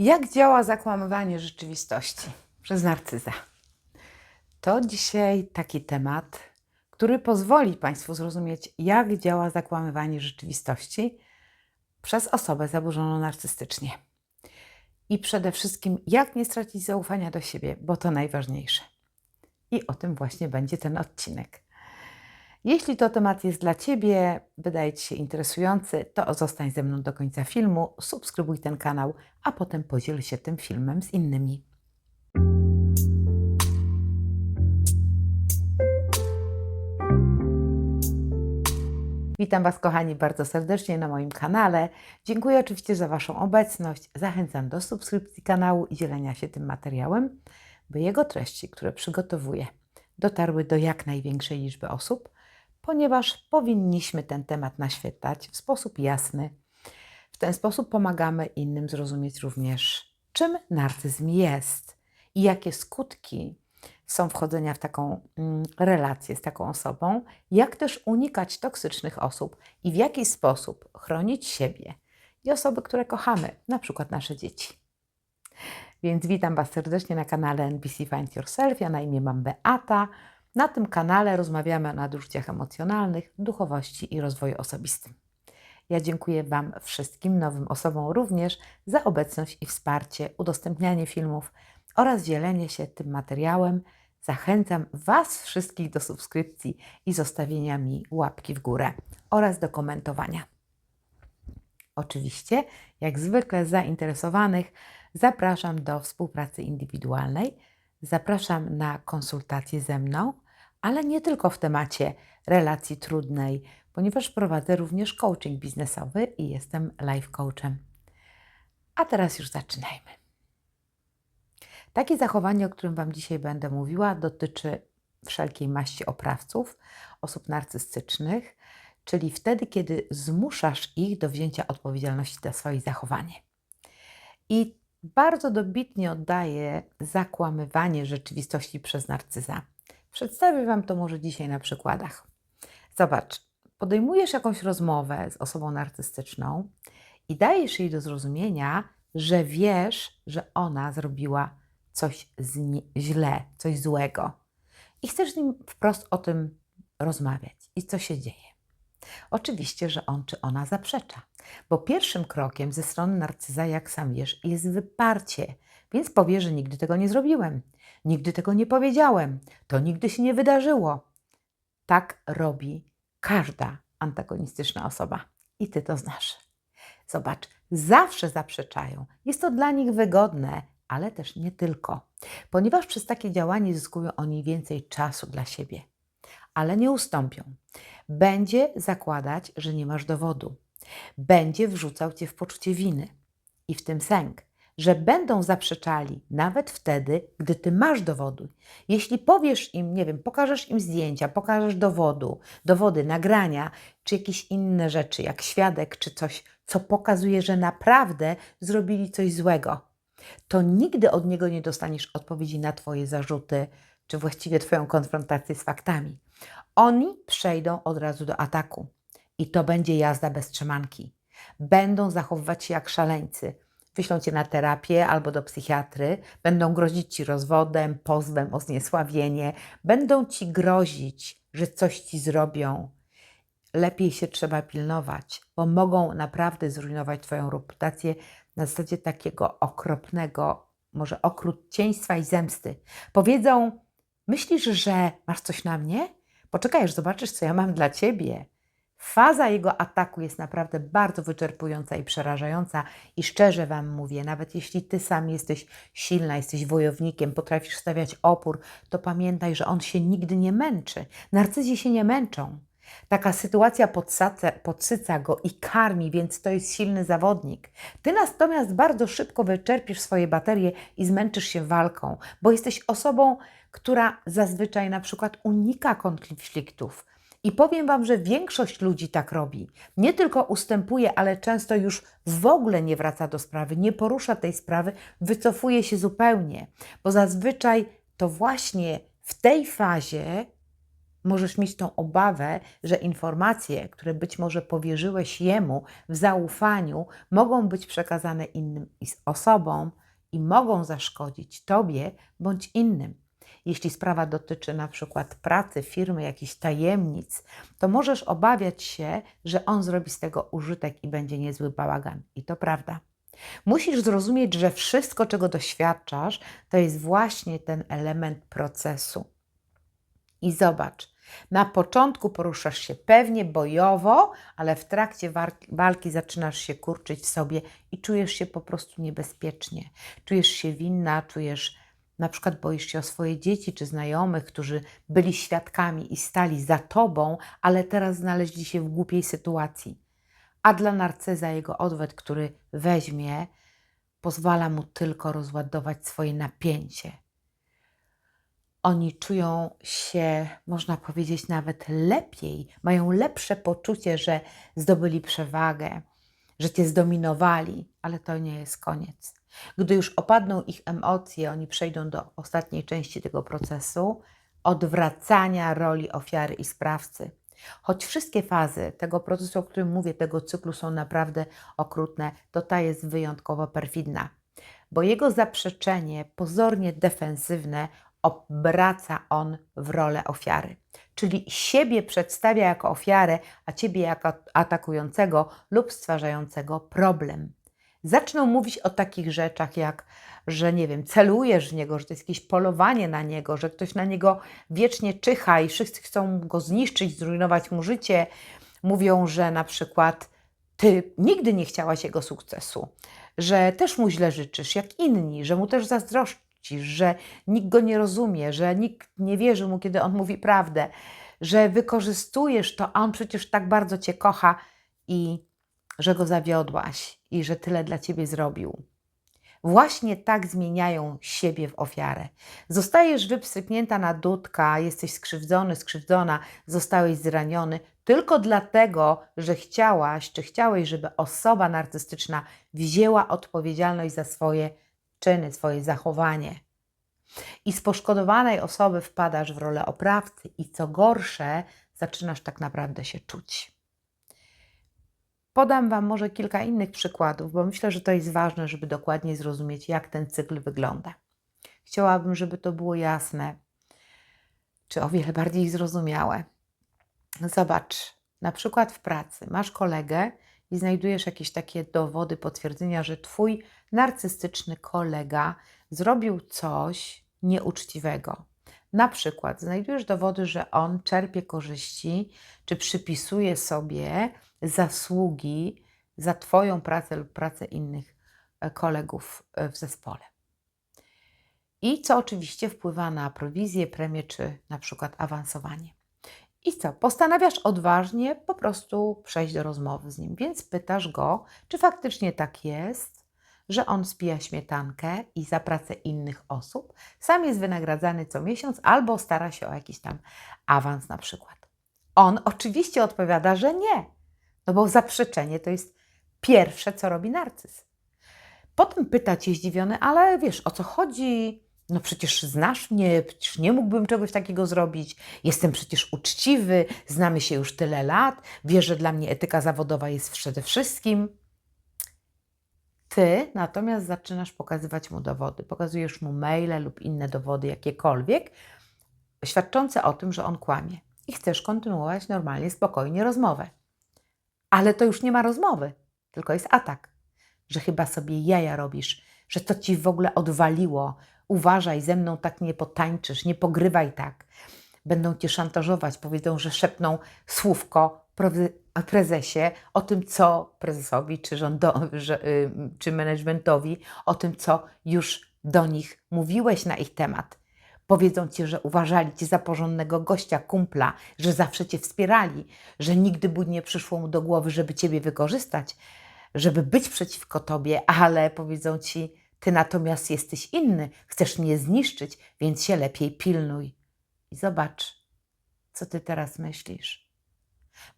Jak działa zakłamywanie rzeczywistości przez narcyza? To dzisiaj taki temat, który pozwoli Państwu zrozumieć, jak działa zakłamywanie rzeczywistości przez osobę zaburzoną narcystycznie. I przede wszystkim, jak nie stracić zaufania do siebie, bo to najważniejsze. I o tym właśnie będzie ten odcinek. Jeśli to temat jest dla Ciebie, wydaje Ci się interesujący, to zostań ze mną do końca filmu, subskrybuj ten kanał, a potem podziel się tym filmem z innymi. Witam Was, kochani, bardzo serdecznie na moim kanale. Dziękuję oczywiście za Waszą obecność. Zachęcam do subskrypcji kanału i dzielenia się tym materiałem, by jego treści, które przygotowuję, dotarły do jak największej liczby osób, ponieważ powinniśmy ten temat naświetlać w sposób jasny. W ten sposób pomagamy innym zrozumieć również, czym narcyzm jest i jakie skutki są wchodzenia w taką mm, relację z taką osobą, jak też unikać toksycznych osób i w jaki sposób chronić siebie i osoby, które kochamy, na przykład nasze dzieci. Więc witam Was serdecznie na kanale NBC Find Yourself. Ja na imię mam Beata. Na tym kanale rozmawiamy o nadużyciach emocjonalnych, duchowości i rozwoju osobistym. Ja dziękuję Wam wszystkim nowym osobom również za obecność i wsparcie, udostępnianie filmów oraz dzielenie się tym materiałem. Zachęcam Was wszystkich do subskrypcji i zostawienia mi łapki w górę oraz do komentowania. Oczywiście, jak zwykle, zainteresowanych zapraszam do współpracy indywidualnej. Zapraszam na konsultacje ze mną, ale nie tylko w temacie relacji trudnej, ponieważ prowadzę również coaching biznesowy i jestem life coachem. A teraz już zaczynajmy. Takie zachowanie, o którym Wam dzisiaj będę mówiła, dotyczy wszelkiej maści oprawców, osób narcystycznych, czyli wtedy, kiedy zmuszasz ich do wzięcia odpowiedzialności za swoje zachowanie. I bardzo dobitnie oddaje zakłamywanie rzeczywistości przez narcyza. Przedstawię Wam to może dzisiaj na przykładach. Zobacz, podejmujesz jakąś rozmowę z osobą narcystyczną i dajesz jej do zrozumienia, że wiesz, że ona zrobiła coś źle, coś złego. I chcesz z nim wprost o tym rozmawiać. I co się dzieje? Oczywiście, że on czy ona zaprzecza, bo pierwszym krokiem ze strony narcyza, jak sam wiesz, jest wyparcie, więc powie, że nigdy tego nie zrobiłem, nigdy tego nie powiedziałem, to nigdy się nie wydarzyło. Tak robi każda antagonistyczna osoba i ty to znasz. Zobacz, zawsze zaprzeczają. Jest to dla nich wygodne, ale też nie tylko, ponieważ przez takie działanie zyskują oni więcej czasu dla siebie. Ale nie ustąpią. Będzie zakładać, że nie masz dowodu. Będzie wrzucał cię w poczucie winy i w tym sęk, że będą zaprzeczali nawet wtedy, gdy ty masz dowody. Jeśli powiesz im, nie wiem, pokażesz im zdjęcia, pokażesz dowodu, dowody, nagrania, czy jakieś inne rzeczy, jak świadek, czy coś, co pokazuje, że naprawdę zrobili coś złego, to nigdy od niego nie dostaniesz odpowiedzi na Twoje zarzuty, czy właściwie Twoją konfrontację z faktami. Oni przejdą od razu do ataku i to będzie jazda bez trzymanki. Będą zachowywać się jak szaleńcy. Wyślą cię na terapię albo do psychiatry, będą grozić ci rozwodem, pozwem o zniesławienie, będą ci grozić, że coś ci zrobią. Lepiej się trzeba pilnować, bo mogą naprawdę zrujnować Twoją reputację na zasadzie takiego okropnego, może okrucieństwa i zemsty. Powiedzą: Myślisz, że masz coś na mnie? Poczekaj, aż zobaczysz, co ja mam dla ciebie. Faza jego ataku jest naprawdę bardzo wyczerpująca i przerażająca, i szczerze Wam mówię, nawet jeśli Ty sam jesteś silna, jesteś wojownikiem, potrafisz stawiać opór, to pamiętaj, że on się nigdy nie męczy. Narcyzi się nie męczą. Taka sytuacja podsyca go i karmi, więc to jest silny zawodnik. Ty natomiast bardzo szybko wyczerpisz swoje baterie i zmęczysz się walką, bo jesteś osobą, która zazwyczaj na przykład unika konfliktów. I powiem Wam, że większość ludzi tak robi. Nie tylko ustępuje, ale często już w ogóle nie wraca do sprawy, nie porusza tej sprawy, wycofuje się zupełnie, bo zazwyczaj to właśnie w tej fazie Możesz mieć tą obawę, że informacje, które być może powierzyłeś jemu w zaufaniu, mogą być przekazane innym osobom i mogą zaszkodzić tobie bądź innym. Jeśli sprawa dotyczy na przykład pracy, firmy, jakichś tajemnic, to możesz obawiać się, że on zrobi z tego użytek i będzie niezły bałagan. I to prawda. Musisz zrozumieć, że wszystko, czego doświadczasz, to jest właśnie ten element procesu. I zobacz, na początku poruszasz się pewnie bojowo, ale w trakcie walki zaczynasz się kurczyć w sobie i czujesz się po prostu niebezpiecznie. Czujesz się winna, czujesz, na przykład boisz się o swoje dzieci czy znajomych, którzy byli świadkami i stali za tobą, ale teraz znaleźli się w głupiej sytuacji. A dla narcyza jego odwet, który weźmie, pozwala mu tylko rozładować swoje napięcie oni czują się, można powiedzieć, nawet lepiej, mają lepsze poczucie, że zdobyli przewagę, że cię zdominowali, ale to nie jest koniec. Gdy już opadną ich emocje, oni przejdą do ostatniej części tego procesu odwracania roli ofiary i sprawcy. Choć wszystkie fazy tego procesu, o którym mówię, tego cyklu są naprawdę okrutne, to ta jest wyjątkowo perfidna, bo jego zaprzeczenie, pozornie defensywne, obraca on w rolę ofiary. Czyli siebie przedstawia jako ofiarę, a ciebie jako atakującego lub stwarzającego problem. Zaczną mówić o takich rzeczach jak, że nie wiem, celujesz w niego, że to jest jakieś polowanie na niego, że ktoś na niego wiecznie czyha i wszyscy chcą go zniszczyć, zrujnować mu życie. Mówią, że na przykład ty nigdy nie chciałaś jego sukcesu, że też mu źle życzysz, jak inni, że mu też zazdroszczysz że nikt go nie rozumie, że nikt nie wierzy mu, kiedy on mówi prawdę, że wykorzystujesz to, a on przecież tak bardzo cię kocha i że go zawiodłaś i że tyle dla ciebie zrobił. Właśnie tak zmieniają siebie w ofiarę. Zostajesz wypstryknięta na dudka, jesteś skrzywdzony, skrzywdzona, zostałeś zraniony tylko dlatego, że chciałaś, czy chciałeś, żeby osoba narcystyczna wzięła odpowiedzialność za swoje czyny, swoje zachowanie. I z poszkodowanej osoby wpadasz w rolę oprawcy, i co gorsze, zaczynasz tak naprawdę się czuć. Podam Wam może kilka innych przykładów, bo myślę, że to jest ważne, żeby dokładnie zrozumieć, jak ten cykl wygląda. Chciałabym, żeby to było jasne, czy o wiele bardziej zrozumiałe. Zobacz, na przykład w pracy masz kolegę i znajdujesz jakieś takie dowody, potwierdzenia, że Twój narcystyczny kolega zrobił coś nieuczciwego. Na przykład znajdujesz dowody, że on czerpie korzyści, czy przypisuje sobie zasługi za Twoją pracę lub pracę innych e, kolegów e, w zespole. I co oczywiście wpływa na prowizję, premię, czy na przykład awansowanie. I co? Postanawiasz odważnie po prostu przejść do rozmowy z nim, więc pytasz go, czy faktycznie tak jest, że on spija śmietankę i za pracę innych osób sam jest wynagradzany co miesiąc albo stara się o jakiś tam awans na przykład. On oczywiście odpowiada, że nie, no bo zaprzeczenie to jest pierwsze, co robi narcyz. Potem pyta cię zdziwiony, ale wiesz, o co chodzi? No przecież znasz mnie, przecież nie mógłbym czegoś takiego zrobić. Jestem przecież uczciwy, znamy się już tyle lat, wiesz, że dla mnie etyka zawodowa jest przede wszystkim. Ty natomiast zaczynasz pokazywać mu dowody. Pokazujesz mu maile lub inne dowody, jakiekolwiek, świadczące o tym, że on kłamie. I chcesz kontynuować normalnie, spokojnie rozmowę. Ale to już nie ma rozmowy, tylko jest atak. Że chyba sobie jaja robisz, że to ci w ogóle odwaliło, uważaj, ze mną tak nie potańczysz, nie pogrywaj tak. Będą cię szantażować, powiedzą, że szepną słówko prezesie o tym, co prezesowi czy, rządowi, y, czy managementowi, o tym, co już do nich mówiłeś na ich temat. Powiedzą ci, że uważali cię za porządnego gościa, kumpla, że zawsze cię wspierali, że nigdy by nie przyszło mu do głowy, żeby ciebie wykorzystać, żeby być przeciwko tobie, ale powiedzą ci, ty natomiast jesteś inny, chcesz mnie zniszczyć, więc się lepiej pilnuj. I zobacz, co ty teraz myślisz.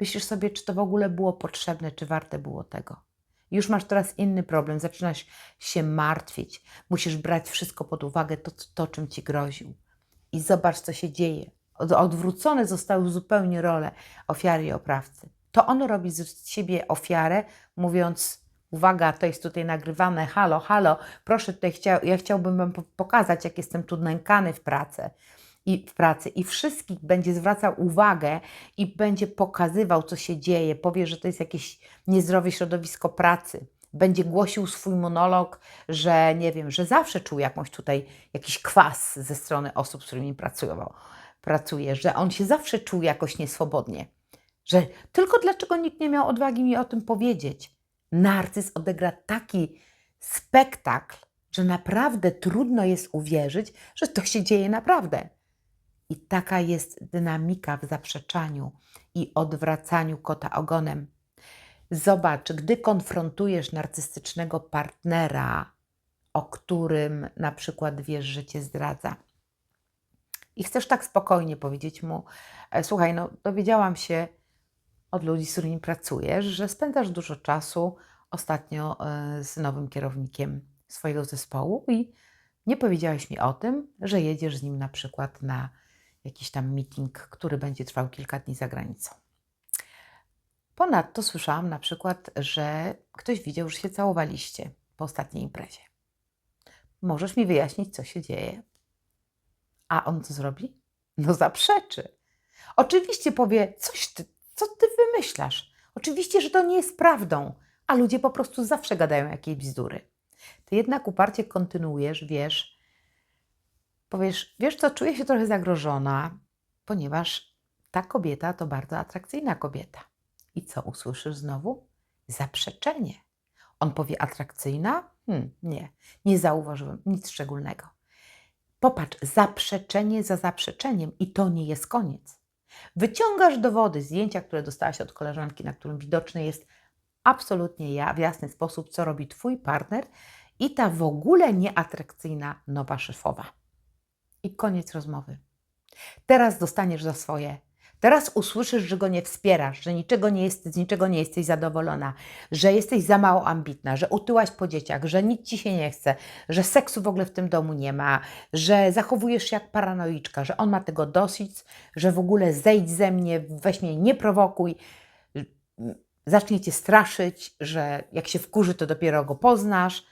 Myślisz sobie, czy to w ogóle było potrzebne, czy warte było tego. Już masz teraz inny problem, zaczynasz się martwić, musisz brać wszystko pod uwagę, to, to czym ci groził. I zobacz, co się dzieje. od- odwrócone zostały zupełnie role ofiary i oprawcy. To on robi z siebie ofiarę, mówiąc: Uwaga, to jest tutaj nagrywane, halo, halo, proszę, tutaj chciał, ja chciałbym Wam po- pokazać, jak jestem tu nękany w pracy. I w pracy, i wszystkich będzie zwracał uwagę i będzie pokazywał, co się dzieje, powie, że to jest jakieś niezdrowe środowisko pracy. Będzie głosił swój monolog, że nie wiem, że zawsze czuł jakąś tutaj jakiś kwas ze strony osób, z którymi pracował, pracuje, że on się zawsze czuł jakoś nieswobodnie. Że tylko dlaczego nikt nie miał odwagi mi o tym powiedzieć? Narcyz odegra taki spektakl, że naprawdę trudno jest uwierzyć, że to się dzieje naprawdę. I taka jest dynamika w zaprzeczaniu i odwracaniu kota ogonem. Zobacz, gdy konfrontujesz narcystycznego partnera, o którym na przykład wiesz, że cię zdradza, i chcesz tak spokojnie powiedzieć mu: "E, Słuchaj, no dowiedziałam się od ludzi, z którymi pracujesz, że spędzasz dużo czasu ostatnio e, z nowym kierownikiem swojego zespołu i nie powiedziałeś mi o tym, że jedziesz z nim na przykład na jakiś tam meeting, który będzie trwał kilka dni za granicą. Ponadto słyszałam na przykład, że ktoś widział, że się całowaliście po ostatniej imprezie. Możesz mi wyjaśnić, co się dzieje? A on co zrobi? No zaprzeczy. Oczywiście powie, coś ty, co ty wymyślasz? Oczywiście, że to nie jest prawdą, a ludzie po prostu zawsze gadają jakieś bzdury. Ty jednak uparcie kontynuujesz, wiesz, powiesz, wiesz co, czuję się trochę zagrożona, ponieważ ta kobieta to bardzo atrakcyjna kobieta. I co usłyszysz znowu? Zaprzeczenie. On powie atrakcyjna? Hmm, nie, nie zauważyłem nic szczególnego. Popatrz, zaprzeczenie za zaprzeczeniem i to nie jest koniec. Wyciągasz dowody, zdjęcia, które dostałaś od koleżanki, na którym widoczne jest absolutnie ja, w jasny sposób, co robi Twój partner i ta w ogóle nieatrakcyjna nowa szefowa. I koniec rozmowy. Teraz dostaniesz za swoje. Teraz usłyszysz, że go nie wspierasz, że niczego nie jest, z niczego nie jesteś zadowolona, że jesteś za mało ambitna, że utyłaś po dzieciach, że nic ci się nie chce, że seksu w ogóle w tym domu nie ma, że zachowujesz się jak paranoiczka, że on ma tego dosyć, że w ogóle zejdź ze mnie, weź mnie, nie prowokuj, zacznie cię straszyć, że jak się wkurzy, to dopiero go poznasz,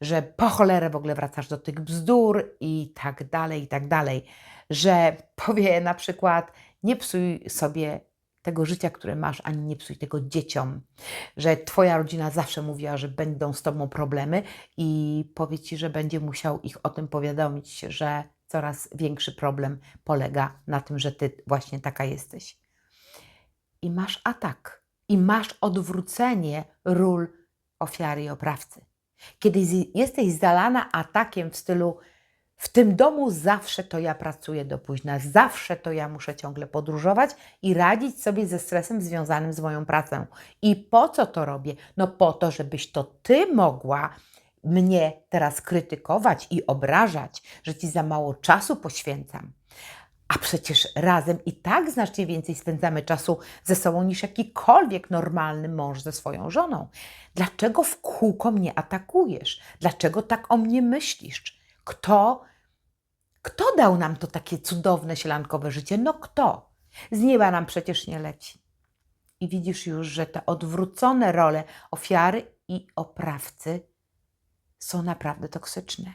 że po cholerę w ogóle wracasz do tych bzdur i tak dalej, i tak dalej. Że powie na przykład, nie psuj sobie tego życia, które masz, ani nie psuj tego dzieciom. Że twoja rodzina zawsze mówiła, że będą z tobą problemy i powie ci, że będzie musiał ich o tym powiadomić, że coraz większy problem polega na tym, że ty właśnie taka jesteś. I masz atak. I masz odwrócenie ról ofiary i oprawcy. Kiedy jesteś zalana atakiem w stylu w tym domu zawsze to ja pracuję do późna, zawsze to ja muszę ciągle podróżować i radzić sobie ze stresem związanym z moją pracą. I po co to robię? No po to, żebyś to ty mogła mnie teraz krytykować i obrażać, że ci za mało czasu poświęcam. A przecież razem i tak znacznie więcej spędzamy czasu ze sobą niż jakikolwiek normalny mąż ze swoją żoną. Dlaczego w kółko mnie atakujesz? Dlaczego tak o mnie myślisz? Kto, kto dał nam to takie cudowne sielankowe życie? No kto? Z nieba nam przecież nie leci. I widzisz już, że te odwrócone role ofiary i oprawcy są naprawdę toksyczne.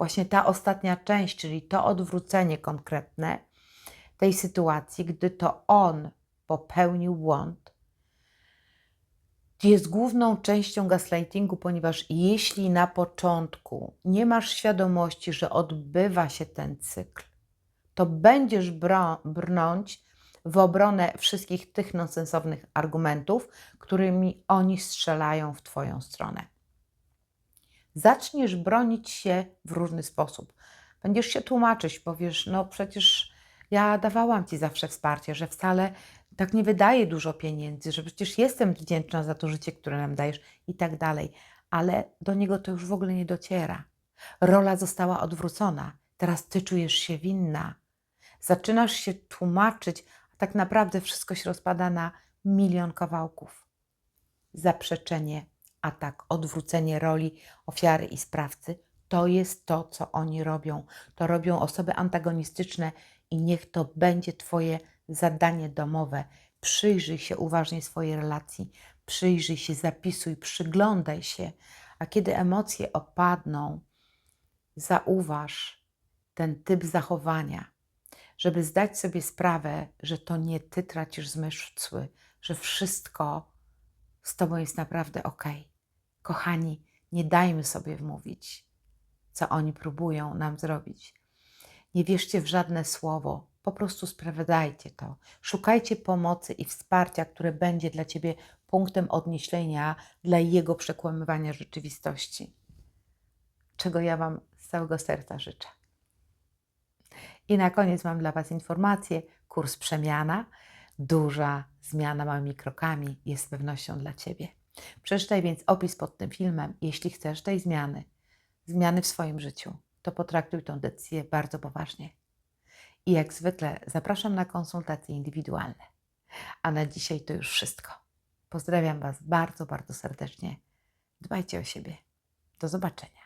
Właśnie ta ostatnia część, czyli to odwrócenie konkretne tej sytuacji, gdy to on popełnił błąd, jest główną częścią gaslightingu, ponieważ jeśli na początku nie masz świadomości, że odbywa się ten cykl, to będziesz brnąć w obronę wszystkich tych nonsensownych argumentów, którymi oni strzelają w Twoją stronę. Zaczniesz bronić się w różny sposób. Będziesz się tłumaczyć, powiesz, no przecież ja dawałam Ci zawsze wsparcie, że wcale tak nie wydaję dużo pieniędzy, że przecież jestem wdzięczna za to życie, które nam dajesz i tak dalej. Ale do niego to już w ogóle nie dociera. Rola została odwrócona. Teraz Ty czujesz się winna. Zaczynasz się tłumaczyć, a tak naprawdę wszystko się rozpada na milion kawałków. Zaprzeczenie, atak, odwrócenie roli ofiary i sprawcy to jest to, co oni robią. To robią osoby antagonistyczne I niech to będzie Twoje zadanie domowe. Przyjrzyj się uważnie swojej relacji, przyjrzyj się, zapisuj, przyglądaj się. A kiedy emocje opadną, zauważ ten typ zachowania, żeby zdać sobie sprawę, że to nie Ty tracisz zmysły, że wszystko z Tobą jest naprawdę ok. Kochani, nie dajmy sobie wmówić, co oni próbują nam zrobić. Nie wierzcie w żadne słowo, po prostu sprawdzajcie to. Szukajcie pomocy i wsparcia, które będzie dla Ciebie punktem odniesienia dla jego przekłamywania rzeczywistości. Czego ja Wam z całego serca życzę. I na koniec mam dla Was informację: kurs przemiana, duża zmiana małymi krokami jest pewnością dla Ciebie. Przeczytaj więc opis pod tym filmem, jeśli chcesz tej zmiany, zmiany w swoim życiu, to potraktuj tę decyzję bardzo poważnie. I jak zwykle zapraszam na konsultacje indywidualne. A na dzisiaj to już wszystko. Pozdrawiam Was bardzo, bardzo serdecznie. Dbajcie o siebie. Do zobaczenia.